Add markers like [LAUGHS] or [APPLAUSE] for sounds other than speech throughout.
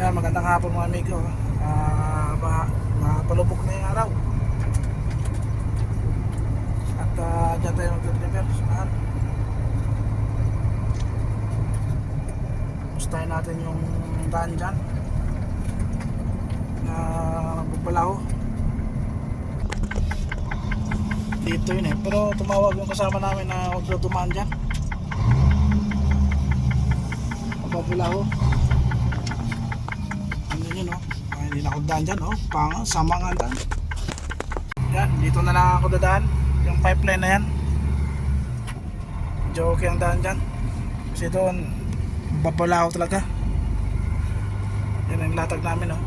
Yan, magandang hapon mga amigo. Uh, mapalubok na yung araw. At uh, dyan tayo mag-deliver. Saan? Gustahin natin yung daan dyan. Na bubalaho. Dito yun eh. Pero tumawag yung kasama namin na huwag daw dumaan dyan. Mababulaho. Ay, hindi na ako daan dyan oh. Pang, sama nga daan. Yan, dito na lang ako dadaan. Yung pipeline na yan. Medyo okay ang daan dyan. Kasi doon, babalaho talaga. Yan ang latag namin oh.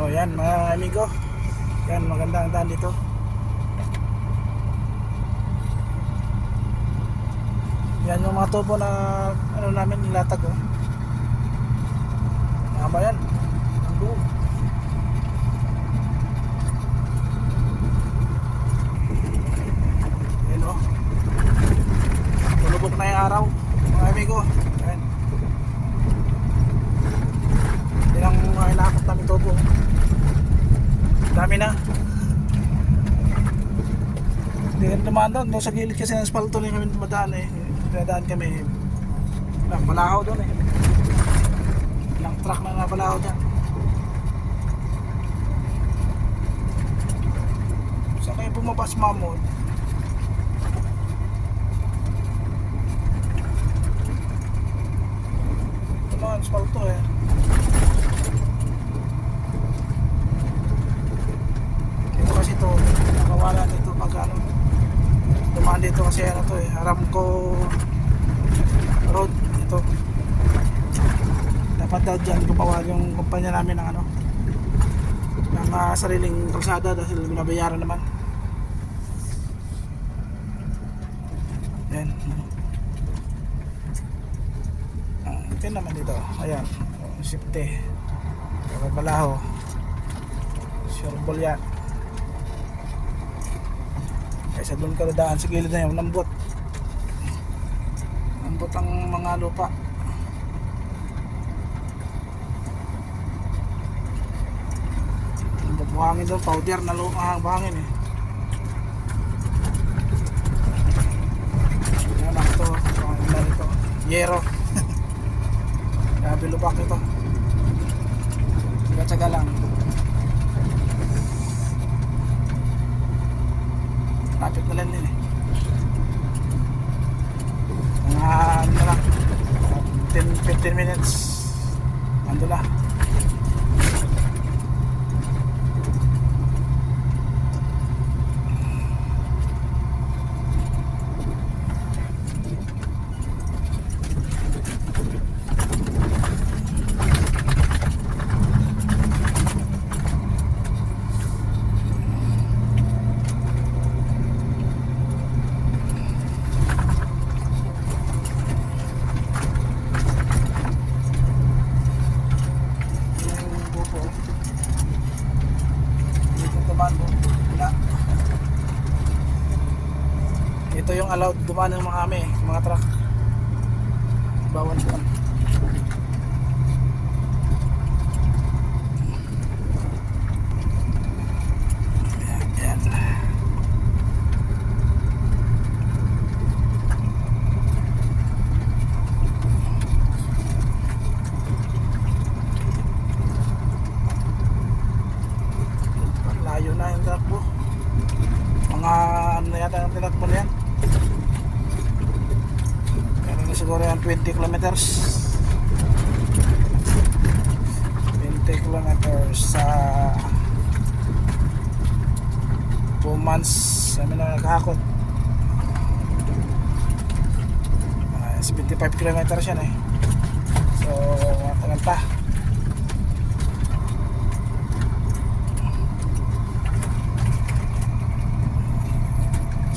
Oh, yan mga amigo. Yan maganda ang daan dito. Yan yung mga tubo na ano namin nilatag oh. Ba yan? Ang buo. Yan oh. Tulubok na yung araw. Mga amigo. Yan. Yan ang mga inakot namin tubo. Dami na. Hindi kami dumaan doon. Doon sa gilid kasi ng asfalto na kami dumadaan eh. Dumadaan kami. Ilang balahaw doon eh. Ilang truck na nabalahaw dyan. Saan kayo bumabas mamon? Ito na ang asfalto eh. Dito kasi to, nakawala dito pag ano. Dumaan dito kasi ano to eh, Aramco Road ito. Dapat daw dyan gumawa yung kumpanya namin ng ano ng ah, sariling kalsada dahil binabayaran naman. Yan. Ah, ito naman dito. Ayan. Oh, safety. Kababalaho. Sure yan. Kaysa doon ka dadaan sa gilid na yun, lambot. Lambot ang mga lupa. Lambot buhangin doon, powder na lupa ang buhangin eh. Yan lang ito, buhangin na ito. Yero. [LAUGHS] Grabe lupak ito. Tsaga-tsaga lang. Lapit na lang din eh. Mga ano lang, 10, 15 minutes. Ando na. yung buko. Dito dumaan mo. Wala. Ito yung allowed dumaan ng mga kami, mga truck. Bawal doon. Ayan. Layo na yung truck mo. Mga ano na yata ang tinakbo na yan. Meron na siguro yan 20 kilometers. 20 kilometers sa 2 months kami na naghakot. Ah, 75 kilometers yan eh. So, matagal pa.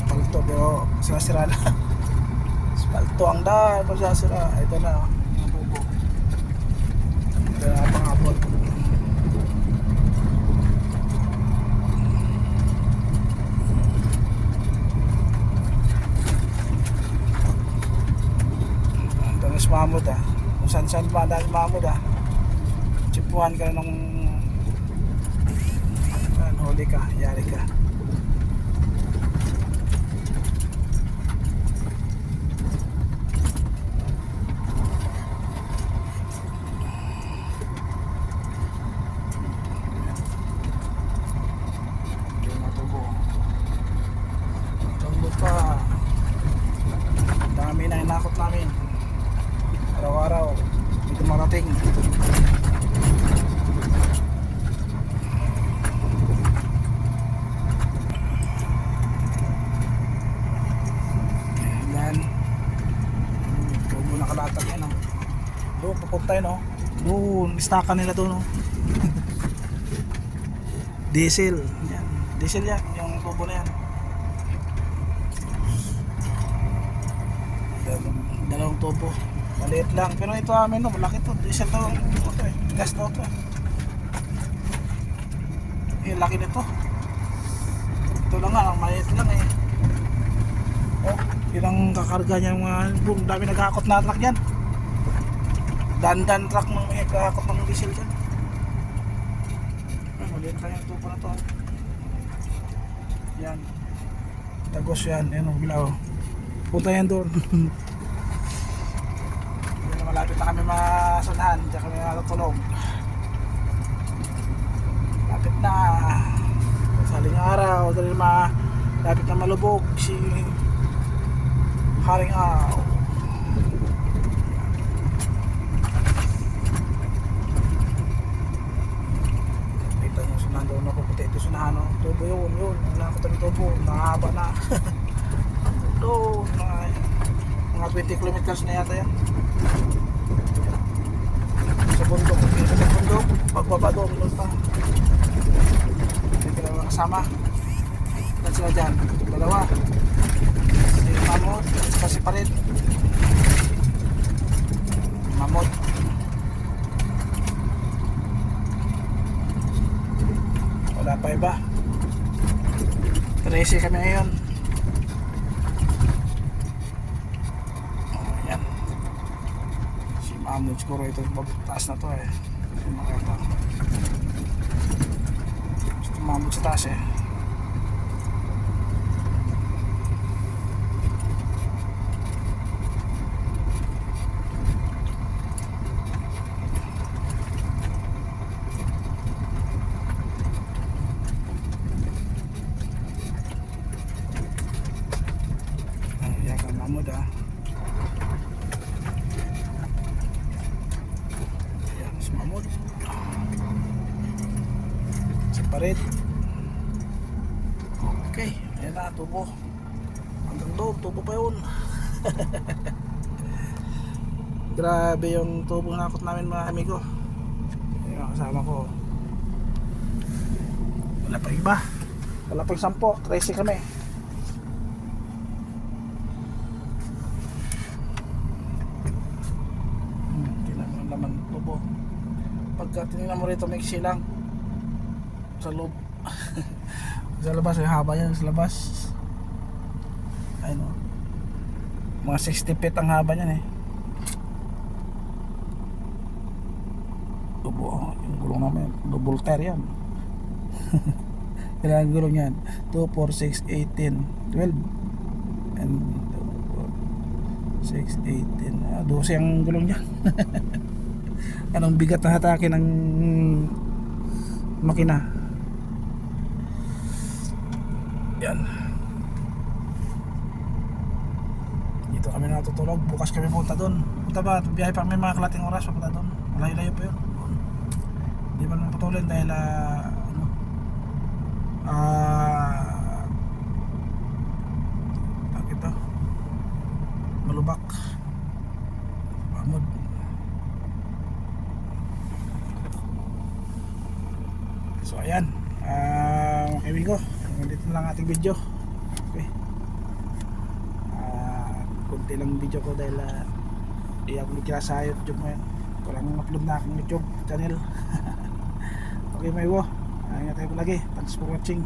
Espalto pero sasira na. [LAUGHS] Kalto ang dahil magsasira. Ito na. Oh. Ito na pangabot. Ito na si Mahmud ah. Kung saan saan pa dahil Mahmud ah. Chipuhan ka na ng ano, huli ka, yari ka. Yun. Oh. Doon, istaka nila doon. Oh. [LAUGHS] Diesel. Yan. Diesel yan. Yung tubo na yan. Dalawang, tubo. Maliit lang. Pero ito amin no, malaki to. Diesel to. Ito eh. Gas to to. Eh, laki nito. Ito lang nga, ang maliit lang eh. Oh, yun ang kakarga niya mga boom. Dami nag-aakot na truck yan. Dan-dan truck ng may nag-aakot ng diesel dyan. Ah, maliit lang yung tubo na to. Yan. Tagos yan. Yan ang bilaw. Punta yan doon. [LAUGHS] Yan na malapit na kami masanahan. Diyan kami natutulog. Lapit na. Saling araw. Dahil ma lapit na malubog si Haring Araw. Ako puti ito sunahan no? Tubo yun yun. Wala ko tabi tubo Nakahaba na. [LAUGHS] Doon mga, mga 20 kilometers na yata yan. Sa bundok sa bundok Pagbaba doon doon pa. Na mga kasama. Ilan sila dyan? Dalawa. Si Mamot At si Parit Mamot Wala pa iba 13 kami ngayon oh, yan Mahmoud siguro ito taas na to eh. Makita Mahmoud sa taas eh Ayan ka Mahmoud ah Ayan si Mahmoud Si Parit Okay Tubo Hanggang doon tubo pa yun. [LAUGHS] Grabe yung tubo nakot namin mga amigo. Ang kasama ko. Wala pa iba. Wala pang sampo. 13 kami. Hmm, tingnan mo ang laman ng tubo. Pagka tinignan mo rito, may lang. Sa loob. Sa labas, may haba yan sa labas. Ayun o. Mga 60 feet ang haba niyan eh. Tubo, oh. yung gulong namin. Double tire yan. [LAUGHS] Kailangan gulong yan. 2, 4, 6, 18, 12. And 6, 18. Ah, 12 ang gulong niya. [LAUGHS] Anong bigat na hatake ng makina. Yan. Dito kami natutulog. Bukas kami punta doon. Punta ba? Biyahe pa kami mga kalating oras papunta doon. Malayo-layo pa yun. Hindi pa naman putulin dahil ah, ano, ah, tawag ito, malubak Mahmud so ayan ah uh, kaibigo dito na lang ating video. Okay. Ah kunti lang video ko dahil ah, di ako nagkira sa youtube ngayon. Walang upload na akong youtube channel. [LAUGHS] Okay may wo ingat tayo lagi thanks for watching